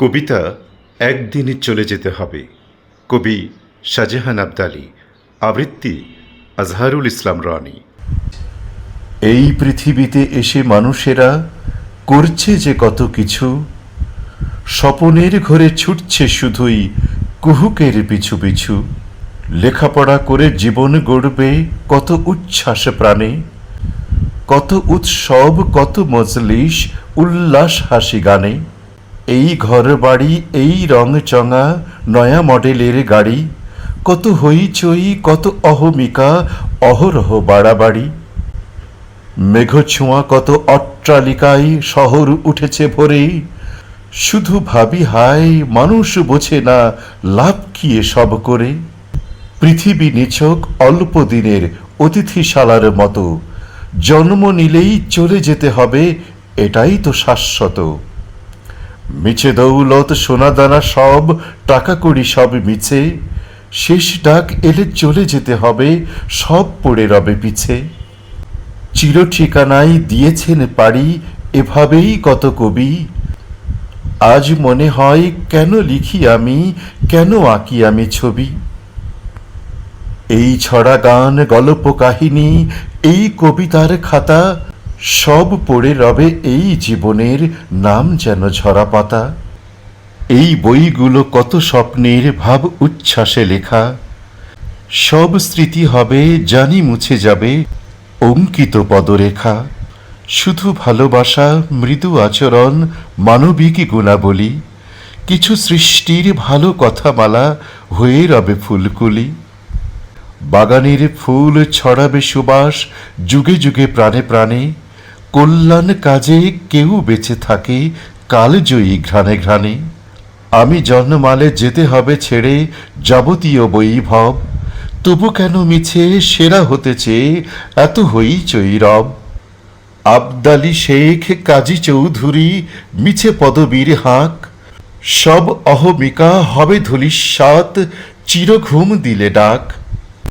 কবিতা একদিনই চলে যেতে হবে। কবি শাহজাহান আবদালি, আবৃত্তি আজহারুল ইসলাম রনি। এই পৃথিবীতে এসে মানুষেরা করছে যে কত কিছু, স্বপনের ঘরে ছুটছে শুধুই কুহুকের পিছু পিছু। লেখাপড়া করে জীবন গড়বে কত উচ্ছ্বাস প্রাণে, কত উৎসব, কত মজলিস, উল্লাস হাসি গানে। এই ঘর বাড়ি, এই রং চঙা, নয়া মডেলের গাড়ি। কত হইচই, কত অহমিকা, অহরহ বাড়াবাড়ি। মেঘছোঁয়া কত অট্টালিকায়, শহর উঠেছে ভরে। শুধু ভাবি, হায়, মানুষ বোঝে না, লাভ কি সব করে? পৃথিবী নিছক অল্প দিনের অতিথিশালার মতো। জন্ম নিলেই চলে যেতে হবে, এটাই তো শাশ্বত। মিছে দৌলত সোনাদানা সব, টাকা কড়ি সব মিছে। শেষ ডাক এলে চলে যেতে হবে, সব পড়ে রবে পিছে। চির ঠিকানায় দিয়েছেন পারি এভাবেই কত কবি। আজ মনে হয় কেন লিখি আমি, কেন আঁকি আমি ছবি? এই ছড়া গান, গল্প কাহিনী, এই কবিতার খাতা সব পড়ে রবে এই জীবনের নাম যেন ঝরা পাতা এই বইগুলো কত স্বপ্নের ভাব উচ্ছ্বাসে লেখা। সব স্মৃতি হবে জানি মুছে যাবে অঙ্কিত পদরেখা। শুধু ভালোবাসা, মৃদু আচরণ, মানবিক গুণাবলী, কিছু সৃষ্টির ভালো কথামালা হয়ে রবে ফুলকুলি। বাগানের ফুল ছড়াবে সুবাস, যুগে যুগে প্রাণে প্রাণে কল্যাণ কাজে কেউ বেঁচে থাকে কালজয়ী ঘ্রাণে ঘ্রাণে। আমি জন্মালে যেতে হবে ছেড়ে যাবতীয় বৈভব। তবু কেন মিছে সেরা হতে চেয়ে এত হইচই রব? আবদালি শেখ কাজী চৌধুরী মিছে পদবীর হাঁক। সব অহমিকা হবে ধূলিসাৎ, চিরঘুম দিলে ডাক।